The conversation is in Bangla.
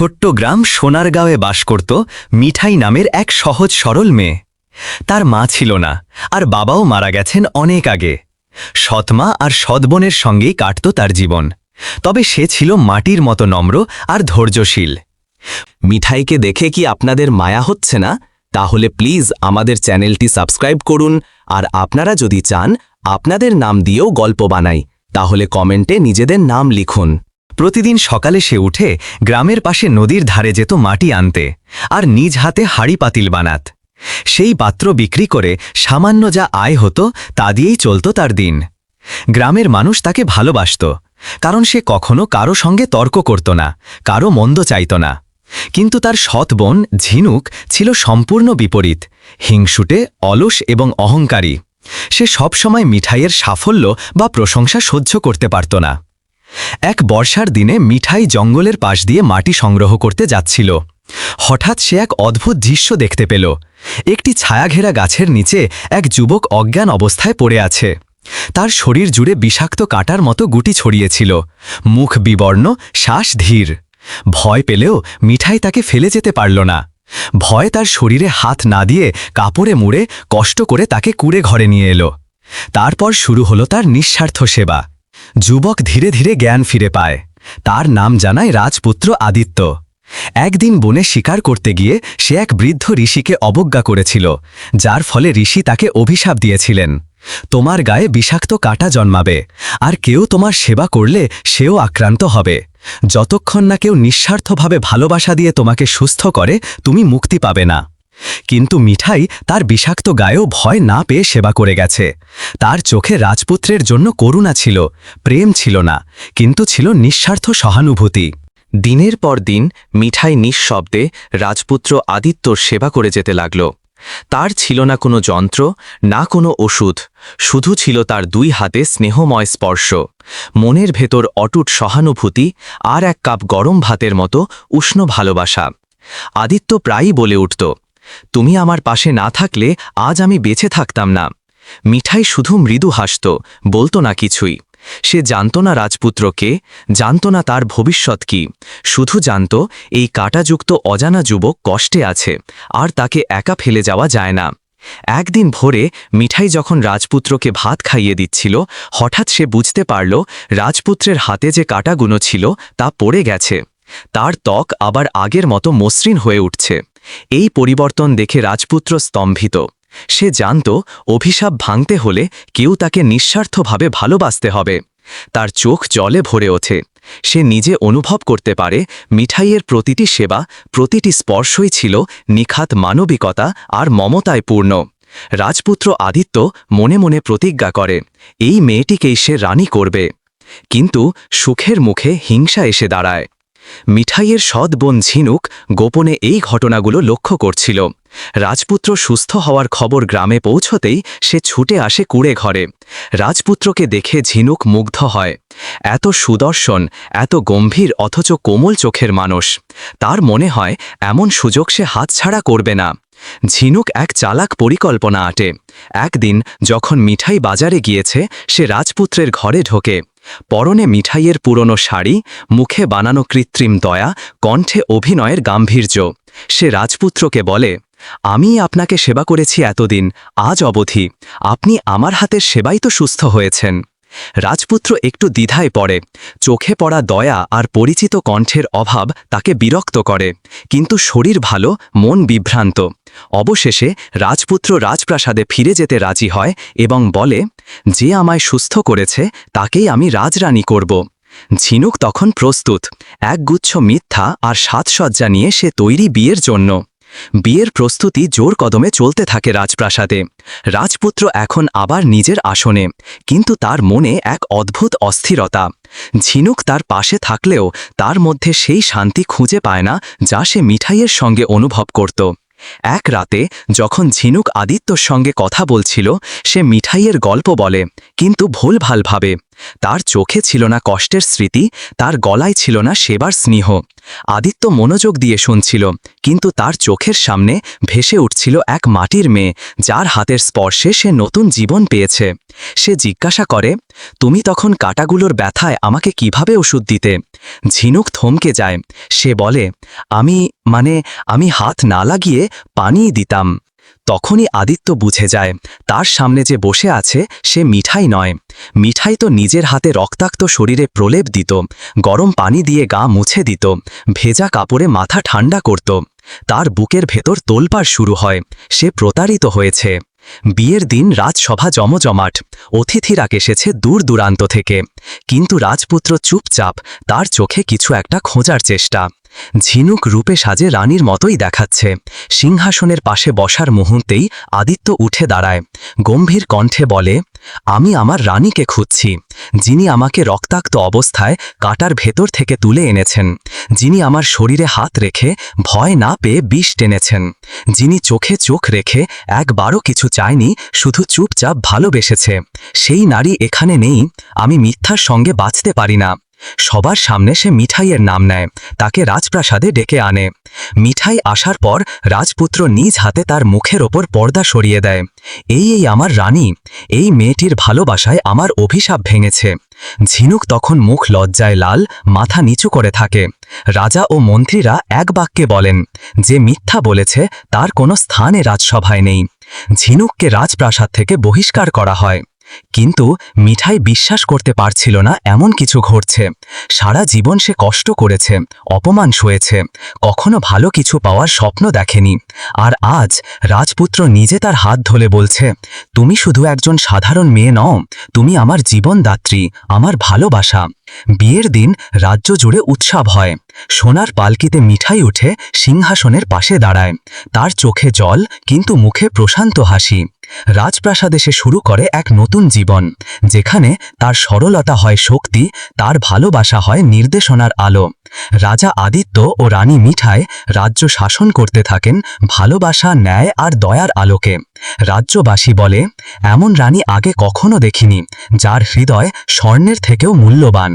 ছোট্ট গ্রাম সোনারগাঁওয়ে বাস করত মিঠাই নামের এক সহজ সরল মেয়ে। তার মা ছিল না, আর বাবাও মারা গেছেন অনেক আগে। সৎমা আর সৎবোনের সঙ্গেই কাটত তার জীবন। তবে সে ছিল মাটির মতো নম্র আর ধৈর্যশীল। মিঠাইকে দেখে কি আপনাদের মায়া হচ্ছে না? তাহলে প্লিজ আমাদের চ্যানেলটি সাবস্ক্রাইব করুন, আর আপনারা যদি চান, আপনাদের নাম দিয়েও গল্প বানাই। তাহলে কমেন্টে নিজেদের নাম লিখুন। প্রতিদিন সকালে সে উঠে গ্রামের পাশে নদীর ধারে যেত মাটি আনতে আর নিজ হাতে হাড়ি পাতিল বানাত। সেই পাত্র বিক্রি করে সামান্য যা আয় হতো তা দিয়েই চলত তার দিন। গ্রামের মানুষ তাকে ভালোবাসত, কারণ সে কখনো কারও সঙ্গে তর্ক করত না, কারও মন্দ চাইত না। কিন্তু তার সৎ বোন ঝিনুক ছিল সম্পূর্ণ বিপরীত, হিংসুটে, অলস এবং অহংকারী। সে সবসময় মিঠাইয়ের সাফল্য বা প্রশংসা সহ্য করতে পারত না। এক বর্ষার দিনে মিঠাই জঙ্গলের পাশ দিয়ে মাটি সংগ্রহ করতে যাচ্ছিল। হঠাৎ সে এক অদ্ভুত দৃশ্য দেখতে পেল। একটি ছায়াঘেরা গাছের নিচে এক যুবক অজ্ঞান অবস্থায় পড়ে আছে। তার শরীর জুড়ে বিষাক্ত কাটার মতো গুটি ছড়িয়েছিল। মুখ বিবর্ণ, শ্বাস ধীর। ভয় পেলেও মিঠাই তাকে ফেলে যেতে পারল না। ভয় তার শরীরে হাত না দিয়ে কাপড়ে মুড়ে কষ্ট করে তাকে কুড়ে ঘরে নিয়ে এলো। তারপর শুরু হলো তার নিঃস্বার্থ সেবা। যুবক ধীরে ধীরে জ্ঞান ফিরে পায়। তার নাম জানায় রাজপুত্র আদিত্য। একদিন বনে শিকার করতে গিয়ে সে এক বৃদ্ধ ঋষিকে অবজ্ঞা করেছিল, যার ফলে ঋষি তাকে অভিশাপ দিয়েছিলেন। তোমার গায়ে বিষাক্ত কাটা জন্মাবে, আর কেউ তোমার সেবা করলে সেও আক্রান্ত হবে। যতক্ষণ না কেউ নিঃস্বার্থভাবে ভালোবাসা দিয়ে তোমাকে সুস্থ করে, তুমি মুক্তি পাবে না। কিন্তু মিঠাই তার বিষাক্ত গায়েও ভয় না পেয়ে সেবা করে গেছে। তার চোখে রাজপুত্রের জন্য করুণা ছিল, প্রেম ছিল না, কিন্তু ছিল নিঃস্বার্থ সহানুভূতি। দিনের পর দিন মিঠাই নিঃশব্দে রাজপুত্র আদিত্যর সেবা করে যেতে লাগল। তার ছিল না কোনো যন্ত্র, না কোনো ওষুধ, শুধু ছিল তার দুই হাতে স্নেহময় স্পর্শ। মনের ভেতর অটুট সহানুভূতি আর এক কাপ গরম ভাতের মতো উষ্ণ ভালোবাসা। আদিত্য প্রায়ই বলে উঠত তুমি আমার পাশে না থাকলে আজ আমি বেঁচে থাকতাম না। মিঠাই শুধু মৃদু হাসত, বলতো না কিছুই। সে জানত না রাজপুত্রকে জানত না তার ভবিষ্যৎ কি। শুধু জানত, এই কাটাযুক্ত অজানা যুবক কষ্টে আছে, আর তাকে একা ফেলে যাওয়া যায় না। একদিন ভোরে মিঠাই যখন রাজপুত্রকে ভাত খাইয়ে দিচ্ছিল, হঠাৎ সে বুঝতে পারল, রাজপুত্রের হাতে যে কাটাগুলো ছিল তা পড়ে গেছে। তার ত্বক আবার আগের মতো মসৃণ হয়ে উঠছে। এই পরিবর্তন দেখে রাজপুত্র স্তম্ভিত। সে জানত, অভিশাপ ভাঙতে হলে কেউ তাকে নিঃস্বার্থভাবে ভালোবাসতে হবে। তার চোখ জলে ভরে ওঠে। সে নিজে অনুভব করতে পারে, মিঠাইয়ের প্রতিটি সেবা, প্রতিটি স্পর্শই ছিল নিখাত মানবিকতা আর মমতায় পূর্ণ। রাজপুত্র আদিত্য মনে মনে প্রতিজ্ঞা করে, এই মেয়েটিকেই সে রানী করবে। কিন্তু সুখের মুখে হিংসা এসে দাঁড়ায়। মিঠাইয়ের সৎ বোন ঝিনুক গোপনে এই ঘটনাগুলো লক্ষ্য করছিল। রাজপুত্র সুস্থ হওয়ার খবর গ্রামে পৌঁছতেই সে ছুটে আসে কুড়ে ঘরে। রাজপুত্রকে দেখে ঝিনুক মুগ্ধ হয়। এত সুদর্শন, এত গম্ভীর, অথচ কোমল চোখের মানুষ। তার মনে হয়, এমন সুযোগ সে হাতছাড়া করবে না। ঝিনুক এক চালাক পরিকল্পনা আটে। একদিন যখন মিঠাই বাজারে গিয়েছে, সে রাজপুত্রের ঘরে ঢোকে। পরনে মিঠাইয়ের পুরনো শাড়ি, মুখে বানানো কৃত্রিম দয়া, কণ্ঠে অভিনয়ের গাম্ভীর্য। সে রাজপুত্রকে বলে, আমি আপনাকে সেবা করেছি এতদিন, আজ অবধি। আপনি আমার হাতের সেবাই তো সুস্থ হয়েছেন। রাজপুত্র একটু দ্বিধায় পড়ে। চোখে পড়া দয়া আর পরিচিত কণ্ঠের অভাব তাকে বিরক্ত করে। কিন্তু শরীর ভালো, মন বিভ্রান্ত। অবশেষে রাজপুত্র রাজপ্রাসাদে ফিরে যেতে রাজি হয় এবং বলে, যে আমায় সুস্থ করেছে, তাকেই আমি রাজরানী করব। ঝিনুক তখন প্রস্তুত। একগুচ্ছ মিথ্যা আর সাজসজ্জা নিয়ে সে তৈরি বিয়ের জন্য। বিয়ের প্রস্তুতি জোর কদমে চলতে থাকে রাজপ্রাসাদে। রাজপুত্র এখন আবার নিজের আসনে, কিন্তু তার মনে এক অদ্ভুত অস্থিরতা। ঝিনুক তার পাশে থাকলেও তার মধ্যে সেই শান্তি খুঁজে পায় না যা সে মিঠাইয়ের সঙ্গে অনুভব করত। এক রাতে যখন ঝিনুক আদিত্যর সঙ্গে কথা বলছিল সে মিঠাইয়ের গল্প বলে কিন্তু ভুলভালভাবে তার চোখে ছিল না কষ্টের স্মৃতি, তার গলায় ছিল না সেবার স্নেহ। আদিত্য মনোযোগ দিয়ে শুনছিল, কিন্তু তার চোখের সামনে ভেসে উঠছিল এক মাটির মেয়ে, যার হাতের স্পর্শে সে নতুন জীবন পেয়েছে। সে জিজ্ঞাসা করে, তুমি তখন কাটাগুলোর ব্যথায় আমাকে কীভাবে ওষুধ দিতে? ঝিনুক থমকে যায়। সে বলে, আমি মানে আমি হাত না লাগিয়ে পানিই দিতাম। তখনই আদিত্য বুঝে যায়, তার সামনে যে বসে আছে সে মিঠাই নয়। মিঠাই তো নিজের হাতে রক্তাক্ত শরীরে প্রলেপ দিত, গরম পানি দিয়ে গা মুছে দিত, ভেজা কাপড়ে মাথা ঠান্ডা করত। তার বুকের ভেতর তোলপাড় শুরু হয়, সে প্রতারিত হয়েছে। বিয়ের দিন রাজসভা জমজমাট, অতিথিরা এসেছে দূর দূরান্ত থেকে। কিন্তু রাজপুত্র চুপচাপ, তার চোখে কিছু একটা খোঁজার চেষ্টা। ঝিনুক রূপে সাজে রানীর মতোই দেখাচ্ছে। সিংহাসনের পাশে বসার মুহূর্তেই আদিত্য উঠে দাঁড়ায়। গম্ভীর কণ্ঠে বলে, আমি আমার রানীকে খুঁজছি। যিনি আমাকে রক্তাক্ত অবস্থায় কাটার ভেতর থেকে তুলে এনেছেন। যিনি আমার শরীরে হাত রেখে ভয় না পেয়ে বিষ টেনেছেন। যিনি চোখে চোখ রেখে একবারও কিছু চায়নি, শুধু চুপচাপ ভালোবেসেছে। সেই নারী এখানে নেই, আমি মিথ্যার সঙ্গে বাঁচতে পারি না। সবার সামনে সে মিঠাইয়ের নাম নেয়, তাকে রাজপ্রাসাদে ডেকে আনে। মিঠাই আসার পর রাজপুত্র নিজ হাতে তার মুখের ওপর পর্দা সরিয়ে দেয়। এই এই আমার রানী, এই মেয়েটির ভালোবাসায় আমার অভিশাপ ভেঙেছে। ঝিনুক তখন মুখ লজ্জায় লাল, মাথা নিচু করে থাকে। রাজা ও মন্ত্রীরা এক বাক্যে বলেন, যে মিথ্যা বলেছে, তার কোনো স্থানে রাজসভায় নেই। ঝিনুককে রাজপ্রাসাদ থেকে বহিষ্কার করা হয়। কিন্তু মিঠাই বিশ্বাস করতে পারছিল না এমন কিছু ঘটছে। সারা জীবন সে কষ্ট করেছে, অপমান সয়েছে কখনো ভালো কিছু পাওয়ার স্বপ্ন দেখেনি। আর আজ রাজপুত্র নিজে তার হাত ধরে বলছে, তুমি শুধু একজন সাধারণ মেয়ে নও, তুমি আমার জীবনদাত্রী, আমার ভালোবাসা। বিয়ের দিন রাজ্য জুড়ে উৎসব হয়। সোনার পালকিতে মিঠাই উঠে সিংহাসনের পাশে দাঁড়ায়। তার চোখে জল, কিন্তু মুখে প্রশান্ত হাসি। রাজপ্রাসাদে সে শুরু করে এক নতুন জীবন, যেখানে তার সরলতা হয় শক্তি, তার ভালোবাসা হয় নির্দেশনার আলো। রাজা আদিত্য ও রানী মিঠায় রাজ্য শাসন করতে থাকেন ভালোবাসা, ন্যায় আর দয়ার আলোকে। রাজ্যবাসী বলে, এমন রানী আগে কখনো দেখিনি, যার হৃদয় স্বর্ণের থেকেও মূল্যবান।